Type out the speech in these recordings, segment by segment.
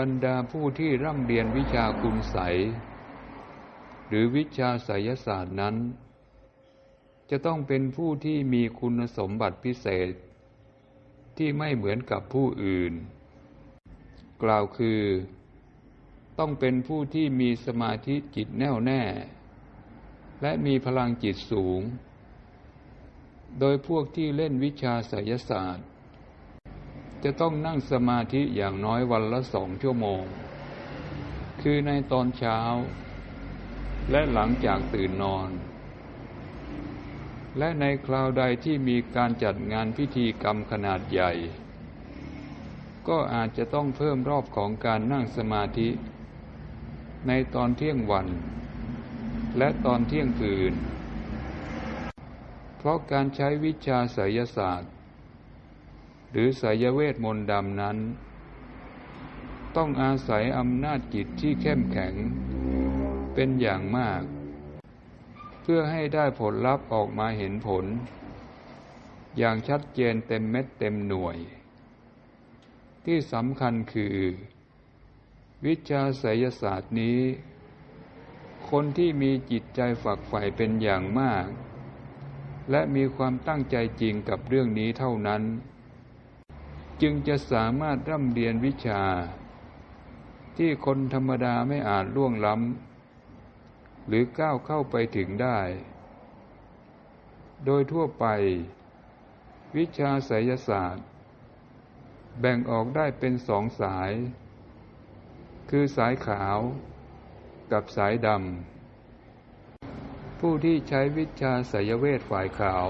บรรดาผู้ที่ร่ำเรียนวิชาคุณใสยหรือวิชาไสยศาสตร์นั้น จะต้องเป็นผู้ที่มีคุณสมบัติพิเศษ ที่ไม่เหมือนกับผู้อื่น กล่าวคือ ต้องเป็นผู้ที่มีสมาธิจิตแน่วแน่ และมีพลังจิตสูง โดยพวกที่เล่นวิชาไสยศาสตร์ จะต้องนั่งสมาธิอย่างน้อยวันละสองชั่วโมง คือในตอนเช้า และหลังจากตื่นนอน และในคราวใดที่มีการจัดงานพิธีกรรมขนาดใหญ่ ก็อาจจะต้องเพิ่มรอบของการนั่งสมาธิ ในตอนเที่ยงวัน และตอนเที่ยงคืน เพราะการใช้วิชาไสยศาสตร์ หรือไสยเวทมนต์ดำนั้น ต้องอาศัยอำนาจจิตที่เข้มแข็ง เป็นอย่างมาก เพื่อให้ได้ผลลัพธ์ออกมาเห็นผล อย่างชัดเจนเต็มเม็ดเต็มหน่วย ที่สำคัญคือ วิชาไสยศาสตร์นี้ คนที่มีจิตใจฝักใฝ่เป็นอย่างมากและมีความตั้งใจจริงกับเรื่องนี้เท่านั้น จึงจะสามารถร่ำเรียนวิชา ที่คนธรรมดาไม่อาจล่วงล้ำหรือก้าวเข้าไปถึงได้ โดยทั่วไป วิชาไสยศาสตร์ แบ่งออกได้เป็นสองสาย คือสายขาวกับสายดำผู้ที่ใช้วิชาไสยเวทฝ่ายขาว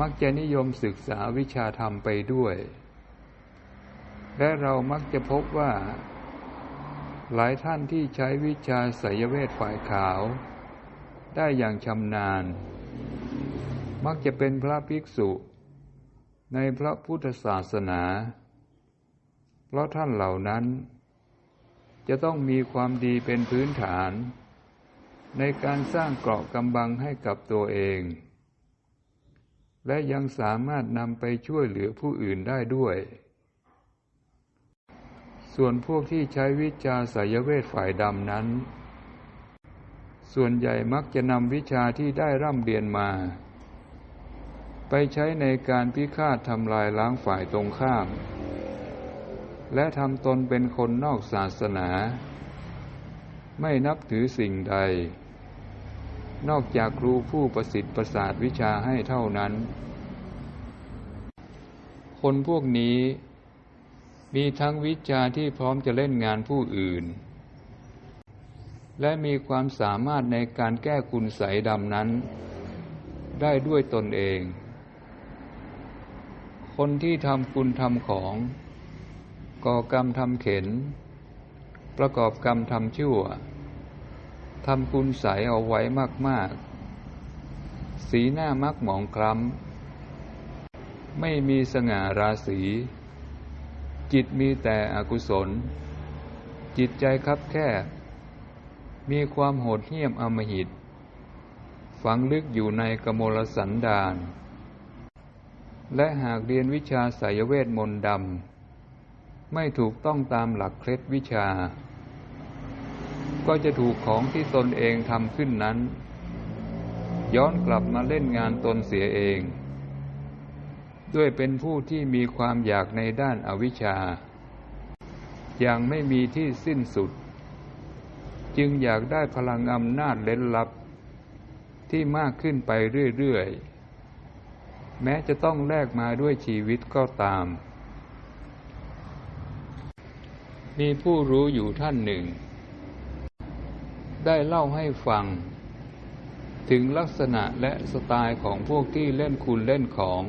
มักจะนิยมศึกษาวิชาธรรมไปด้วย และเรามักจะพบว่า หลายท่านที่ใช้วิชาไสยเวทฝ่ายขาว ได้อย่างชำนาญ มักจะเป็นพระภิกษุ ในพระพุทธศาสนา เพราะท่านเหล่านั้น จะต้องมีความดีเป็นพื้นฐาน ในการสร้างเกราะกำบังให้กับตัวเอง และยังสามารถนำไปช่วยเหลือผู้อื่นได้ด้วย ส่วนพวกที่ใช้วิชาสายเวทฝ่ายดำนั้น ส่วนใหญ่มักจะนำวิชาที่ได้ร่ำเรียนมา ไปใช้ในการพิฆาตทำลายล้างฝ่ายตรงข้าม และทำตนเป็นคนนอกศาสนา ไม่นับถือสิ่งใด นอกจากครูผู้ประสิทธิ์ประสาทวิชาให้เท่านั้น คนพวกนี้มีทั้งวิชาที่พร้อมจะเล่นงานผู้อื่น และมีความสามารถในการแก้คุณใสดำนั้น ได้ด้วยตนเอง คนที่ทำคุณทำของ ก่อกรรมทำเข็น ประกอบกรรมทำชั่ว ทำคุณใสเอาไว้มาก ๆ สีหน้ามักหมองคล้ำ ไม่มีสง่าราศี จิตมีแต่อกุศล จิตใจคับแคบ มีความโหดเหี้ยมอมหิต ฝังลึกอยู่ในกมลสันดาน และหากเรียนวิชาสายเวทมนต์ดำ ไม่ถูกต้องตามหลักเคล็ดวิชา ก็จะถูกของที่ตนเองทำขึ้นนั้น ย้อนกลับมาเล่นงานตนเสียเอง ด้วยเป็นผู้ที่มีความอยากในด้านอาวิชชา อย่างไม่มีที่สิ้นสุด จึงอยากได้พลังอำนาจเล้นลับ ที่มากขึ้นไปเรื่อยๆ แม้จะต้องแลกมาด้วยชีวิตก็ตาม มีผู้รู้อยู่ท่านหนึ่ง ได้เล่าให้ฟัง ถึงลักษณะและสไตล์ของพวกที่เล่นคุณเล่นของ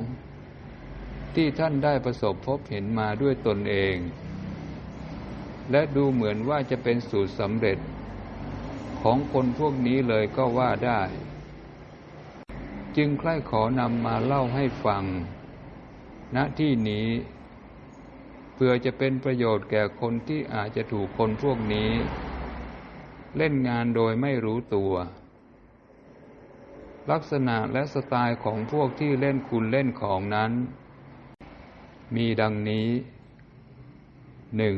ที่ท่านได้ประสบพบเห็นมาด้วยตนเอง และดูเหมือนว่าจะเป็นสูตรสำเร็จ ของคนพวกนี้เลยก็ว่าได้ จึงใคร่ขอนำมาเล่าให้ฟัง ณที่นี้เพื่อจะเป็นประโยชน์แก่คนที่อาจจะถูกคนพวกนี้ เล่นงานโดยไม่รู้ตัว ลักษณะและสไตล์ของพวกที่เล่นคุณเล่นของนั้น มีดังนี้หนึ่ง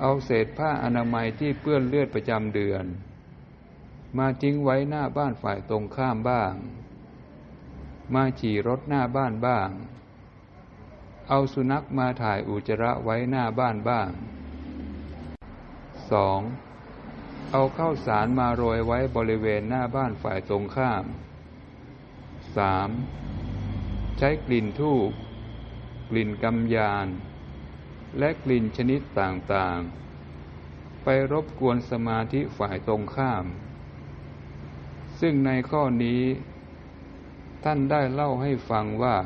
เอาเศษผ้าอนามัยที่เปื้อนเลือดประจำเดือน มาทิ้งไว้หน้าบ้านฝ่ายตรงข้ามบ้าง มาขี่รถหน้าบ้านบ้าง เอาสุนัขมาถ่ายอุจจาระไว้หน้าบ้านบ้าง 2. เอาข้าวสารมาโรยไว้บริเวณหน้าบ้านฝ่ายตรงข้าม 3. ใช้กลิ่นทูบกลิ่นกำยาน และกลิ่นชนิดต่างๆ ไปรบกวนสมาธิฝ่ายตรงข้าม ซึ่งในข้อนี้ ท่านได้เล่าให้ฟังว่า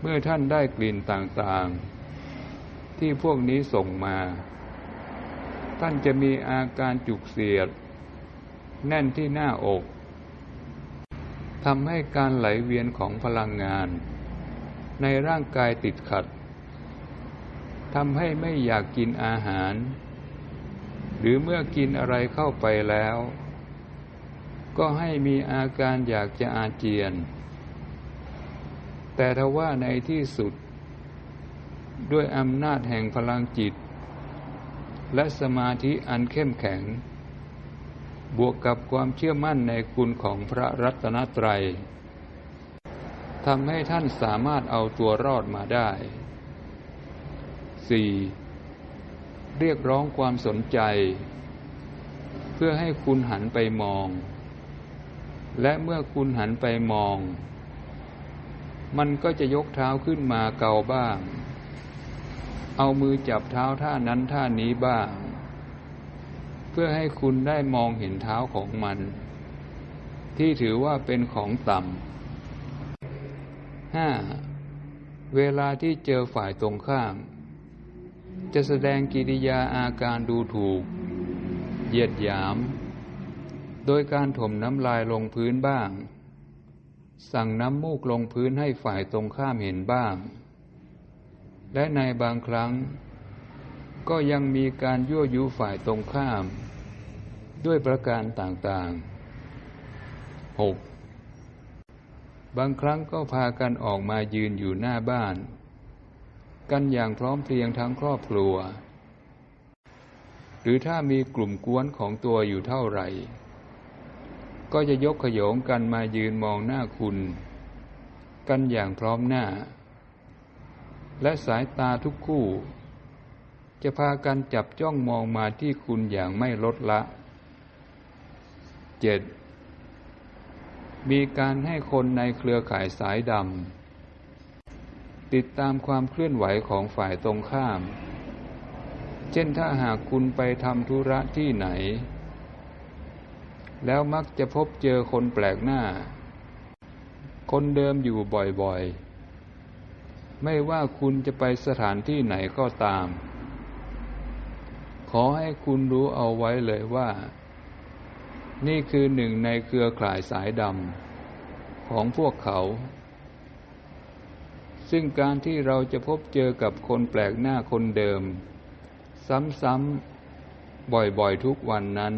เมื่อท่านได้กลิ่นต่างๆ ที่พวกนี้ส่งมา ท่านจะมีอาการจุกเสียด แน่นที่หน้าอกทำให้การไหลเวียนของพลังงาน ในร่างกายติดขัดทำให้ไม่อยากกินอาหาร หรือเมื่อกินอะไรเข้าไปแล้ว ก็ให้มีอาการอยากจะอาเจียน แต่ทว่าในที่สุด ด้วยอำนาจแห่งพลังจิต และสมาธิอันเข้มแข็ง บวกกับความเชื่อมั่นในคุณของพระรัตนตรัยทำให้ท่านสามารถเอาตัวรอดมาได้ 4. เรียกร้องความสนใจ เพื่อให้คุณหันไปมอง และเมื่อคุณหันไปมอง มันก็จะยกเท้าขึ้นมาเกาบ้าง เอามือจับเท้าท่านั้นท่านี้บ้าง เพื่อให้คุณได้มองเห็นเท้าของมัน ที่ถือว่าเป็นของต่ำ 5. เวลาที่เจอฝ่ายตรงข้าม จะแสดงกิริยาอาการดูถูก เหยียดหยาม โดยการถมน้ำลายลงพื้นบ้าง สั่งน้ำมูกลงพื้นให้ฝ่ายตรงข้ามเห็นบ้าง และในบางครั้ง ก็ยังมีการยั่วยุฝ่ายตรงข้าม ด้วยประการต่างๆ 6. บางครั้งก็พากันออกมายืนอยู่หน้าบ้าน กันอย่างพร้อมเพรียงทั้งครอบครัว หรือถ้ามีกลุ่มกวนของตัวอยู่เท่าไหร่ ก็จะยกขยงกันมายืนมองหน้าคุณ กันอย่างพร้อมหน้า และสายตาทุกคู่ จะพากันจับจ้องมองมาที่คุณอย่างไม่ลดละ 7. มีการให้คนในเครือข่ายสายดำติดตามความเคลื่อนไหวของฝ่ายตรงข้าม เช่นถ้าหากคุณไปทำธุระที่ไหน แล้วมักจะพบเจอคนแปลกหน้า คนเดิมอยู่บ่อยๆ ไม่ว่าคุณจะไปสถานที่ไหนก็ตาม ขอให้คุณรู้เอาไว้เลยว่า นี่คือหนึ่งในเครือข่ายสายดำของพวกเขา ซึ่งการที่เราจะพบเจอกับคนแปลกหน้าคนเดิม ซ้ำๆบ่อยๆทุกวันนั้น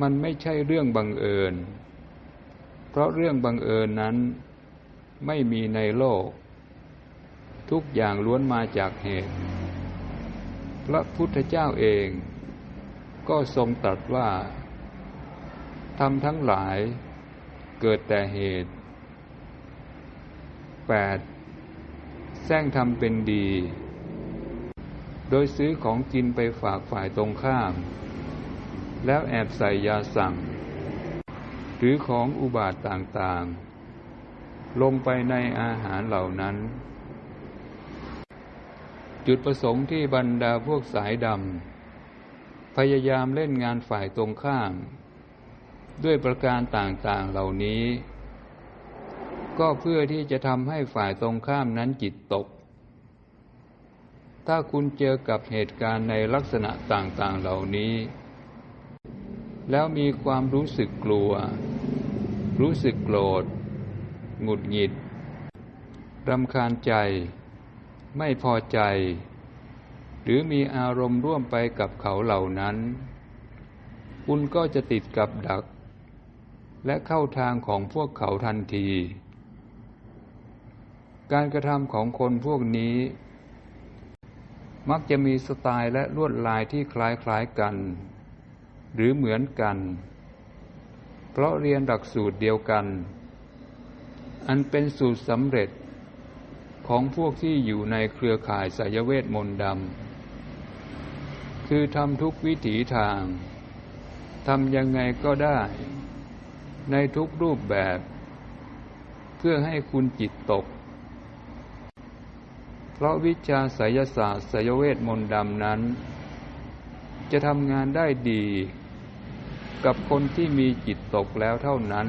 มันไม่ใช่เรื่องบังเอิญ เพราะเรื่องบังเอิญนั้นไม่มีในโลก ทุกอย่างล้วนมาจากเหตุ พระพุทธเจ้าเองก็ทรงตรัสว่าทำทั้งหลายเกิดแต่เหตุ 8. แซงทำเป็นดี โดยซื้อของกินไปฝากฝ่ายตรงข้าม แล้วแอบใส่ยาสั่ง หรือของอุบาทต่างๆ ลงไปในอาหารเหล่านั้น จุดประสงค์ที่บรรดาพวกสายดำพยายามเล่นงานฝ่ายตรงข้าม ด้วยประการต่างๆเหล่านี้ ก็เพื่อที่จะทำให้ฝ่ายตรงข้ามนั้นจิตตก ถ้าคุณเจอกับเหตุการณ์ในลักษณะต่างๆเหล่านี้ แล้วมีความรู้สึกกลัว รู้สึกโกรธ หงุดหงิดรำคาญใจ ไม่พอใจ หรือมีอารมณ์ร่วมไปกับเขาเหล่านั้น คุณก็จะติดกับดัก และเข้าทางของพวกเขาทันที การกระทำของคนพวกนี้ มักจะมีสไตล์และลวดลายที่คล้ายๆกัน หรือเหมือนกัน เพราะเรียนหลักสูตรเดียวกัน อันเป็นสูตรสำเร็จ ของพวกที่อยู่ในเครือข่ายสายเวทมนต์ดำ คือทำทุกวิถีทาง ทำยังไงก็ได้ ในทุกรูปแบบ เพื่อให้คุณจิตตก เพราะวิชาไสยศาสตร์ไสยเวทมนต์ดำนั้น จะทำงานได้ดี กับคนที่มีจิตตกแล้วเท่านั้น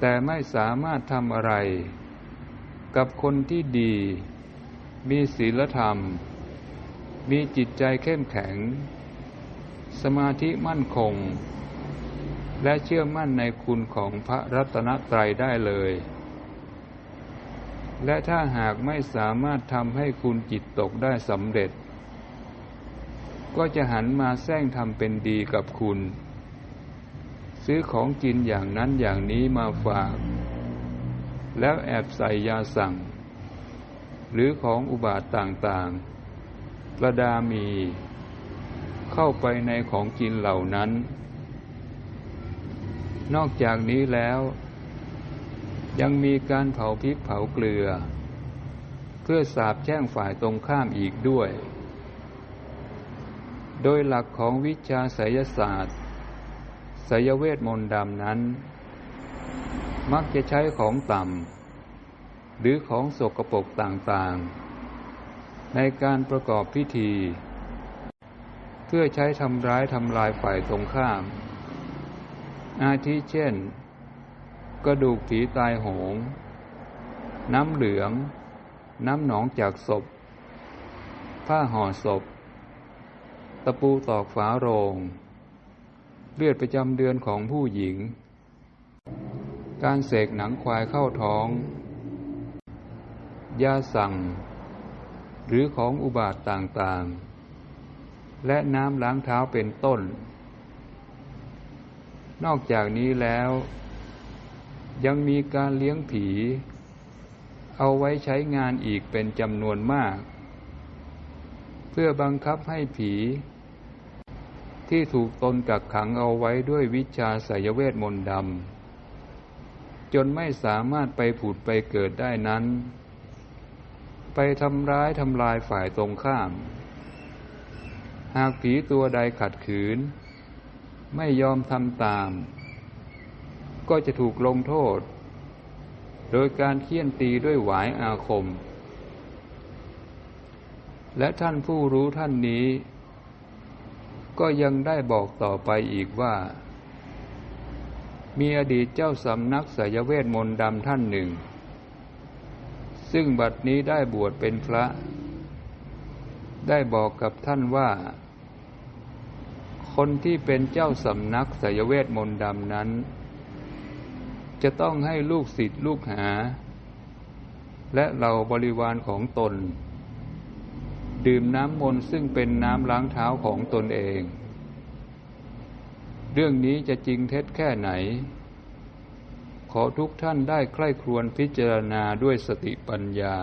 แต่ไม่สามารถทำอะไร กับคนที่ดี มีศีลธรรม มีจิตใจเข้มแข็ง สมาธิมั่นคง และเชื่อมั่นในคุณของพระรัตนตรัยได้เลย และถ้าหากไม่สามารถทำให้คุณจิตตกได้สำเร็จ ก็จะหันมาแซงทำเป็นดีกับคุณ ซื้อของกินอย่างนั้นอย่างนี้มาฝาก แล้วแอบใส่ยาสั่ง หรือของอุบาทต่างๆ ประดามี เข้าไปในของกินเหล่านั้น นอกจากนี้แล้ว ยังมีการเผาพริกเผาเกลือ เพื่อสาบแช่งฝ่ายตรงข้ามอีกด้วย โดยหลักของวิชาไสยศาสตร์ไสยเวทมนต์ดำนั้น มักจะใช้ของต่ำหรือของสกปรกต่างๆ ในการประกอบพิธี เพื่อใช้ทำร้ายทำลายฝ่ายตรงข้าม อาทิเช่น กระดูกผีตายโหง น้ำเหลือง น้ำหนองจากศพ ผ้าห่อศพ ตะปูตอกฝาโรง เลือดประจำเดือนของผู้หญิง การเสกหนังควายเข้าท้อง ยาสั่ง หรือของอุบาทต่างๆ และน้ำล้างเท้าเป็นต้น นอกจากนี้แล้ว ยังมีการเลี้ยงผี เอาไว้ใช้งานอีกเป็นจำนวนมาก เพื่อบังคับให้ผีที่ถูกตนกักขังเอาไว้ด้วยวิชาไสยเวทมนต์ดำ จนไม่สามารถไปผุดไปเกิดได้นั้น ไปทำร้ายทำลายฝ่ายตรงข้าม หากผีตัวใดขัดขืน ไม่ยอมทำตาม ก็จะถูกลงโทษ โดยการเคี่ยนตีด้วยหวายอาคม และท่านผู้รู้ท่านนี้ ก็ยังได้บอกต่อไปอีกว่า มีอดีตเจ้าสำนักสายเวทมนต์ดำท่านหนึ่ง ซึ่งบัดนี้ได้บวชเป็นพระ ได้บอกกับท่านว่า คนที่เป็นเจ้าสำนักสายเวทมนต์ดำนั้น จะต้องให้ลูกศิษย์ลูกหา และเหล่าบริวารของตน ดื่มน้ำมนต์ซึ่งเป็นน้ำล้างเท้าของตนเอง เรื่องนี้จะจริงเท็จแค่ไหน ขอทุกท่านได้ใคร่ครวญพิจารณาด้วยสติปัญญา